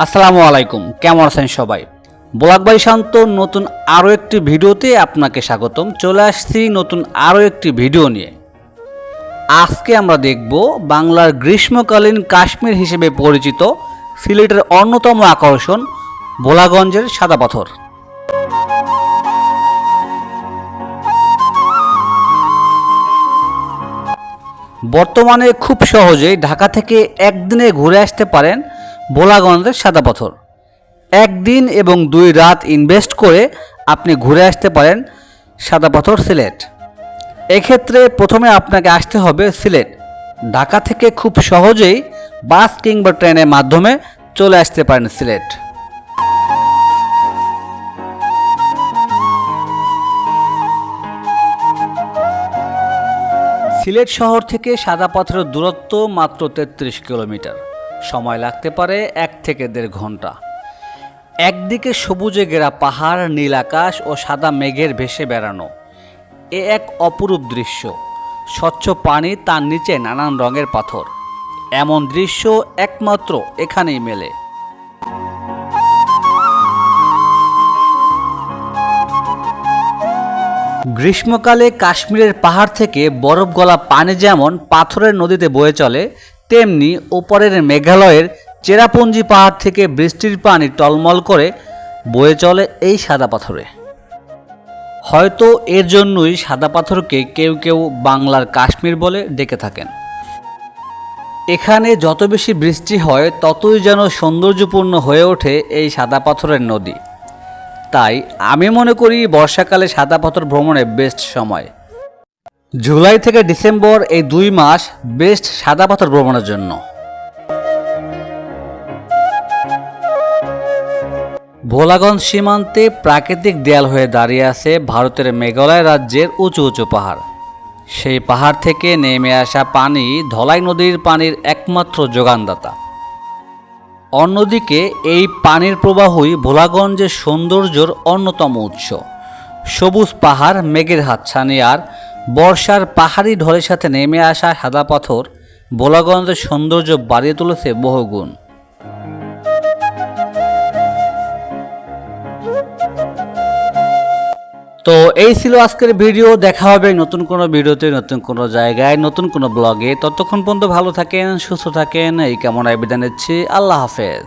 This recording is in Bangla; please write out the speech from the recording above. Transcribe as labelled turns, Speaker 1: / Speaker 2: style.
Speaker 1: আসসালামু আলাইকুম। কেমন আছেন সবাই? ব্লক বাই শান্ত নতুন আরও একটি ভিডিওতে আপনাকে স্বাগতম। চলে আসছি নতুন আরও একটি ভিডিও নিয়ে। আজকে আমরা দেখব বাংলার গ্রীষ্মকালীন কাশ্মীর হিসেবে পরিচিত সিলেটের অন্যতম আকর্ষণ ভোলাগঞ্জের সাদা পাথর। বর্তমানে খুব সহজেই ঢাকা থেকে একদিনে ঘুরে আসতে পারেন ভোলাগঞ্জের সাদা পাথর। একদিন এবং দুই রাত ইনভেস্ট করে আপনি ঘুরে আসতে পারেন সাদা পাথর সিলেট। এক্ষেত্রে প্রথমে আপনাকে আসতে হবে সিলেট। ঢাকা থেকে খুব সহজেই বাস কিংবা ট্রেনের মাধ্যমে চলে আসতে পারেন সিলেট। সিলেট শহর থেকে সাদা পাথরের দূরত্ব মাত্র তেত্রিশ কিলোমিটার। সময় লাগতে পারে এক থেকে দেড় ঘণ্টা। একদিকে সবুজে ঘেরা পাহাড়, নীল আকাশ ও সাদা মেঘের ভেসে বেড়ানো। এ এক অপরূপ দৃশ্য। স্বচ্ছ পানি তার নিচে নানান রঙের পাথর। এমন দৃশ্য একমাত্র এখানেই মেলে। গ্রীষ্মকালে কাশ্মীরের পাহাড় থেকে বরফ গলা পানি যেমন পাথরের নদীতে বয়ে চলে তেমনি ওপরের মেঘালয়ের চেরাপুঞ্জি পাহাড় থেকে বৃষ্টির পানি টলমল করে বয়ে চলে এই সাদা পাথরে। হয়তো এর জন্যই সাদা পাথরকে কেউ কেউ বাংলার কাশ্মীর বলে ডেকে থাকেন। এখানে যত বেশি বৃষ্টি হয়, ততই যেন সৌন্দর্যপূর্ণ হয়ে ওঠে এই সাদা পাথরের নদী। তাই আমি মনে করি বর্ষাকালে সাদা পাথর ভ্রমণে বেস্ট সময়। জুলাই থেকে ডিসেম্বর এই দুই মাস বেস্ট সাদা পাথর ভ্রমণের জন্য। ভোলাগঞ্জ সীমান্তে প্রাকৃতিক দেয়াল হয়ে দাঁড়িয়ে আছে ভারতের মেঘালয় রাজ্যের উঁচু উঁচু পাহাড়। সেই পাহাড় থেকে নেমে আসা পানি ধলাই নদীর পানির একমাত্র যোগানদাতা। অন্যদিকে এই পানির প্রবাহই ভোলাগঞ্জের সৌন্দর্যর অন্যতম উৎস। সবুজ পাহাড়, মেঘের হাতছানি আর বর্ষার পাহাড়ি ঢলের সাথে নেমে আসা সাদা পাথর ভোলাগঞ্জের সৌন্দর্য বাড়িয়ে তুলেছে বহুগুণ। তো এই ছিল আজকের ভিডিও। দেখা হবে নতুন কোনো ভিডিওতে, নতুন কোনো জায়গায়, নতুন কোনো ব্লগে। ততক্ষণ পর্যন্ত ভালো থাকেন, সুস্থ থাকেন। এই কামনায় বিদায় নিচ্ছি। আল্লাহ হাফেজ।